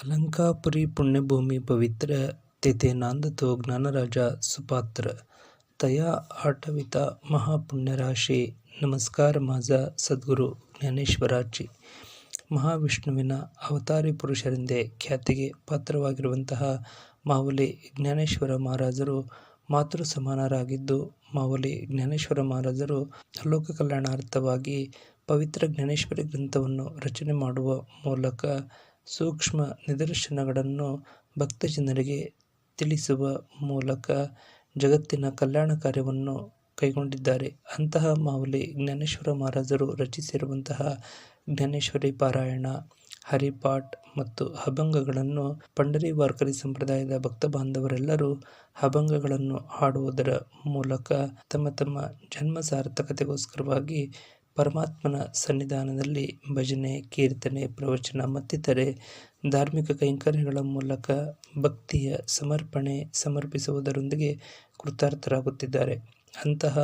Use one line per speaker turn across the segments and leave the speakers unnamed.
अलंकापुरी पुण्यभूमी पवित्र तेथे नांदतो ज्ञानराज सुपात्र तया आठविता महापुण्यराशी नमस्कार माझा ಸದ್ಗುರು ಜ್ಞಾನೇಶ್ವರಾಜಿ ಮಹಾವಿಷ್ಣುವಿನ ಅವತಾರಿ ಪುರುಷರೆಂದೇ ಖ್ಯಾತಿಗೆ ಪಾತ್ರವಾಗಿರುವಂತಹ ಮಾವಲಿ ಜ್ಞಾನೇಶ್ವರ ಮಹಾರಾಜರು ಮಾತೃ ಸಮಾನರಾಗಿದ್ದು ಮಾವಲಿ ಜ್ಞಾನೇಶ್ವರ ಮಹಾರಾಜರು ಲೋಕ ಕಲ್ಯಾಣಾರ್ಥವಾಗಿ ಪವಿತ್ರ ಜ್ಞಾನೇಶ್ವರಿ ಗ್ರಂಥವನ್ನು ರಚನೆ ಮಾಡುವ ಮೂಲಕ ಸೂಕ್ಷ್ಮ ನಿದರ್ಶನಗಳನ್ನು ಭಕ್ತಜನರಿಗೆ ತಿಳಿಸುವ ಮೂಲಕ ಜಗತ್ತಿನ ಕಲ್ಯಾಣ ಕಾರ್ಯವನ್ನು ಕೈಗೊಂಡಿದ್ದಾರೆ. ಅಂತಹ ಮಾವಲಿ ಜ್ಞಾನೇಶ್ವರ ಮಹಾರಾಜರು ರಚಿಸಿರುವಂತಹ ಜ್ಞಾನೇಶ್ವರಿ ಪಾರಾಯಣ, ಹರಿಪಾಠ್ ಮತ್ತು ಅಭಂಗಗಳನ್ನು ಪಂಡರಿ ವಾರ್ಕರಿ ಸಂಪ್ರದಾಯದ ಭಕ್ತ ಬಾಂಧವರೆಲ್ಲರೂ ಅಭಂಗಗಳನ್ನು ಹಾಡುವುದರ ಮೂಲಕ ತಮ್ಮ ತಮ್ಮ ಜನ್ಮ ಸಾರ್ಥಕತೆಗೋಸ್ಕರವಾಗಿ ಪರಮಾತ್ಮನ ಸನ್ನಿಧಾನದಲ್ಲಿ ಭಜನೆ, ಕೀರ್ತನೆ, ಪ್ರವಚನ ಮತ್ತಿತರೆ ಧಾರ್ಮಿಕ ಕೈಂಕರ್ಯಗಳ ಮೂಲಕ ಭಕ್ತಿಯ ಸಮರ್ಪಣೆ ಸಮರ್ಪಿಸುವುದರೊಂದಿಗೆ ಕೃತಾರ್ಥರಾಗುತ್ತಿದ್ದಾರೆ. ಅಂತಹ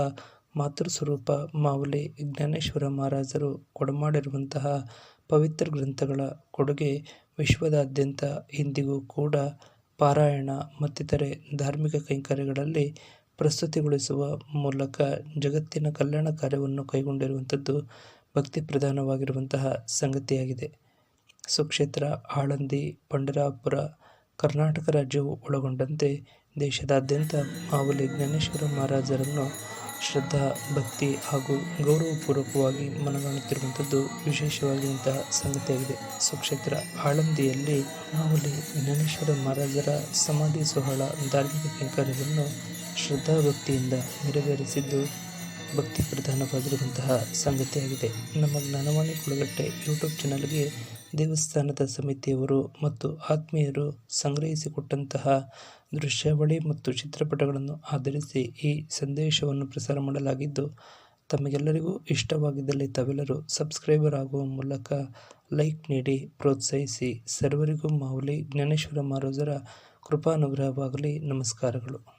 ಮಾತೃಸ್ವರೂಪ ಮಾವಲಿ ಜ್ಞಾನೇಶ್ವರ ಮಹಾರಾಜರು ಕೊಡಮಾಡಿರುವಂತಹ ಪವಿತ್ರ ಗ್ರಂಥಗಳ ಕೊಡುಗೆ ವಿಶ್ವದಾದ್ಯಂತ ಇಂದಿಗೂ ಕೂಡ ಪಾರಾಯಣ ಮತ್ತಿತರೆ ಧಾರ್ಮಿಕ ಕೈಂಕರ್ಯಗಳಲ್ಲಿ ಪ್ರಸ್ತುತಿಗೊಳಿಸುವ ಮೂಲಕ ಜಗತ್ತಿನ ಕಲ್ಯಾಣ ಕಾರ್ಯವನ್ನು ಕೈಗೊಂಡಿರುವಂಥದ್ದು ಭಕ್ತಿ ಪ್ರಧಾನವಾಗಿರುವಂತಹ ಸಂಗತಿಯಾಗಿದೆ. ಸುಕ್ಷೇತ್ರ ಆಳಂದಿ ಪಂಡರಾಪುರ, ಕರ್ನಾಟಕ ರಾಜ್ಯವು ಒಳಗೊಂಡಂತೆ ದೇಶದಾದ್ಯಂತ ಮಾವಲಿ ಜ್ಞಾನೇಶ್ವರ ಮಹಾರಾಜರನ್ನು ಶ್ರದ್ಧಾ, ಭಕ್ತಿ ಹಾಗೂ ಗೌರವಪೂರ್ವಕವಾಗಿ ಮನಗಾಣುತ್ತಿರುವಂಥದ್ದು ವಿಶೇಷವಾಗಿರುವಂತಹ ಸಂಗತಿಯಾಗಿದೆ. ಸುಕ್ಷೇತ್ರ ಆಳಂದಿಯಲ್ಲಿ ಮಾವಲಿ ಜ್ಞಾನೇಶ್ವರ ಮಹಾರಾಜರ ಸಮಾಧಿ ಸೋಹಳ ಧಾರ್ಮಿಕ ಕೈಂಕರ್ಯವನ್ನು ಶ್ರದ್ಧಾಭಕ್ತಿಯಿಂದ ನೆರವೇರಿಸಿದ್ದು ಭಕ್ತಿ ಪ್ರಧಾನವಾಗಿರುವಂತಹ ಸಂಗತಿಯಾಗಿದೆ. ನಮ್ಮ ಜ್ಞಾನವಾಣಿ ಕುಳಗಟ್ಟೆ ಯೂಟ್ಯೂಬ್ ಚಾನಲ್ಗೆ ದೇವಸ್ಥಾನದ ಸಮಿತಿಯವರು ಮತ್ತು ಆತ್ಮೀಯರು ಸಂಗ್ರಹಿಸಿಕೊಟ್ಟಂತಹ ದೃಶ್ಯಾವಳಿ ಮತ್ತು ಚಿತ್ರಪಟಗಳನ್ನು ಆಧರಿಸಿ ಈ ಸಂದೇಶವನ್ನು ಪ್ರಸಾರ ಮಾಡಲಾಗಿದ್ದು, ತಮಗೆಲ್ಲರಿಗೂ ಇಷ್ಟವಾಗಿದ್ದಲ್ಲಿ ತಾವೆಲ್ಲರೂ ಸಬ್ಸ್ಕ್ರೈಬರ್ ಆಗುವ ಮೂಲಕ ಲೈಕ್ ನೀಡಿ ಪ್ರೋತ್ಸಾಹಿಸಿ. ಸರ್ವರಿಗೂ ಮಾವಲಿ ಜ್ಞಾನೇಶ್ವರ ಮಹಾರಾಜರ ಕೃಪಾನುಗ್ರಹವಾಗಲಿ. ನಮಸ್ಕಾರಗಳು.